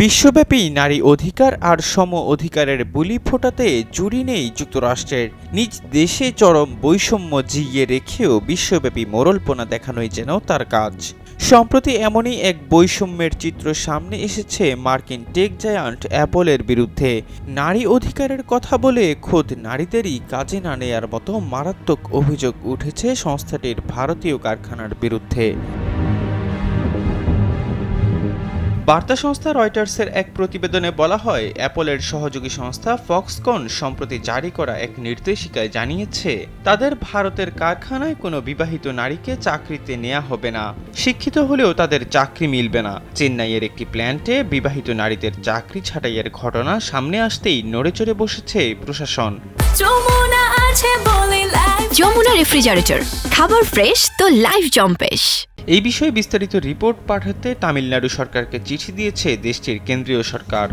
বিশ্বব্যাপী নারী অধিকার আর সম অধিকারের বুলি ফোটাতে জুড়ি নেই যুক্তরাষ্ট্রের। নিজ দেশে চরম বৈষম্য জিইয়ে রেখেও বিশ্বব্যাপী মোরলপোনা দেখানোই যেন তার কাজ। সম্প্রতি এমনই এক বৈষম্যের চিত্র সামনে এসেছে মার্কিন টেক জায়ান্ট অ্যাপলের বিরুদ্ধে। নারী অধিকারের কথা বলে খোদ নারীদেরই কাজে না নেয়ার মতো মারাত্মক অভিযোগ উঠেছে সংস্থাটির ভারতীয় কারখানার বিরুদ্ধে। বার্তা সংস্থা রয়টার্সের এক প্রতিবেদনে বলা হয়, অ্যাপলের সহযোগী সংস্থা ফক্সকন সম্প্রতি জারি করা এক নির্দেশিকায় জানিয়েছে, তাদের ভারতের কারখানায় কোনো বিবাহিত নারীকে চাকরিতে নেওয়া হবে না। শিক্ষিত হলেও তাদের চাকরি মিলবে না। চেন্নাইয়ের একটি প্ল্যান্টে বিবাহিত নারীদের চাকরি ছাঁটাইয়ের ঘটনা সামনে আসতেই নড়েচড়ে বসেছে প্রশাসন। আছে বলে লাইফ যমুনা রেফ্রিজারেটর খাবার ফ্রেশ তো লাইফ জম্পেশ এই বিষয়ে বিস্তারিত রিপোর্ট পাঠাতে তামিলনাড়ু সরকারকে চিঠি দিয়েছে দেশটির কেন্দ্রীয় সরকার।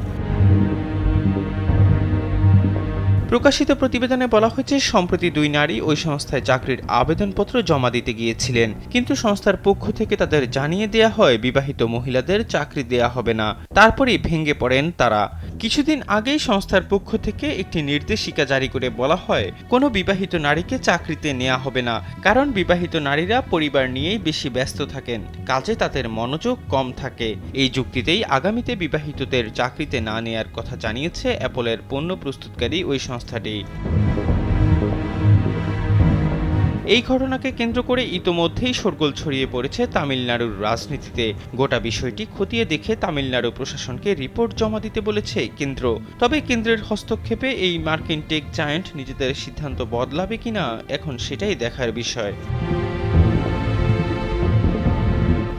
প্রকাশিত প্রতিবেদনে বলা হয়েছে, সম্প্রতি দুই নারী ওই সংস্থায় চাকরির আবেদনপত্র জমা দিতে গিয়েছিলেন। কিন্তু সংস্থার পক্ষ থেকে তাদের জানিয়ে দেয়া হয়, বিবাহিত মহিলাদের চাকরি দেয়া হবে না। তারপরেই ভেঙে পড়েন তারা। কিছুদিন আগেই সংস্থার পক্ষ থেকে একটি নির্দেশিকা জারি করে বলা হয়, কোনো বিবাহিত নারীকে চাকরিতে নেওয়া হবে না। কারণ বিবাহিত নারীরা পরিবার নিয়েই বেশি ব্যস্ত থাকেন, কাজে তাদের মনোযোগ কম থাকে। এই যুক্তিতেই আগামীতে বিবাহিতদের চাকরিতে না নেয়ার কথা জানিয়েছে অ্যাপলের পণ্য প্রস্তুতকারী ওই সংস্থাটি এই ঘটনাকে কেন্দ্র করে ইতোমধ্যেই শোরগোল ছড়িয়ে পড়েছে তামিলনাড়ুর রাজনীতিতে। গোটা বিষয়টি খতিয়ে দেখে তামিলনাড়ু প্রশাসনকে রিপোর্ট জমা দিতে বলেছে কেন্দ্র। তবে কেন্দ্রের হস্তক্ষেপে এই মার্কিন টেক জায়ান্ট নিজেদের সিদ্ধান্ত বদলাবে কিনা, এখন সেটাই দেখার বিষয়।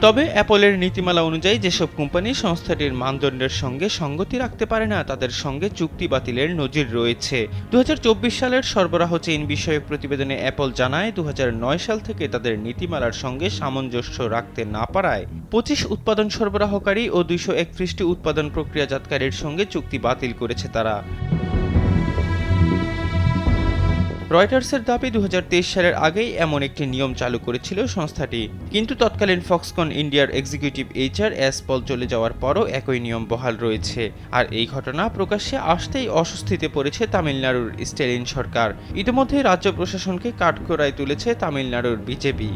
তবে অ্যাপলের নীতিমালা অনুযায়ী যেসব কোম্পানি সংস্থাটির মানদণ্ডের সঙ্গে সঙ্গতি রাখতে পারে না, তাদের সঙ্গে চুক্তি বাতিলের নজির রয়েছে। দুহাজার চব্বিশ সালের সরবরাহ চেইন বিষয়ক প্রতিবেদনে অ্যাপল জানায় দু হাজার নয় সাল থেকে তাদের নীতিমালার সঙ্গে সামঞ্জস্য রাখতে না পারায় পঁচিশ উৎপাদন সরবরাহকারী ও দুইশো একত্রিশটি উৎপাদন প্রক্রিয়াজাতকারীর সঙ্গে চুক্তি বাতিল করেছে তারা। রয়টার্সের দাবি দুহাজার তেইশ সালের আগেই এমন একটি নিয়ম চালু করেছিল সংস্থাটি। কিন্তু তৎকালীন ফক্সকন ইন্ডিয়ার এক্সিকিউটিভ এইচআর এস পল চলে যাওয়ার পরও একই নিয়ম বহাল রয়েছে। আর এই ঘটনা প্রকাশ্যে আসতেই অস্বস্তিতে পড়েছে তামিলনাড়ুর স্টেলিন সরকার। ইতিমধ্যে রাজ্য প্রশাসনকে কাঠগড়ায় তুলেছে তামিলনাড়ুর বিজেপি।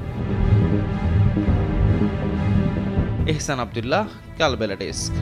এহসান আবদুল্লাহ, কালবেলা ডেস্ক।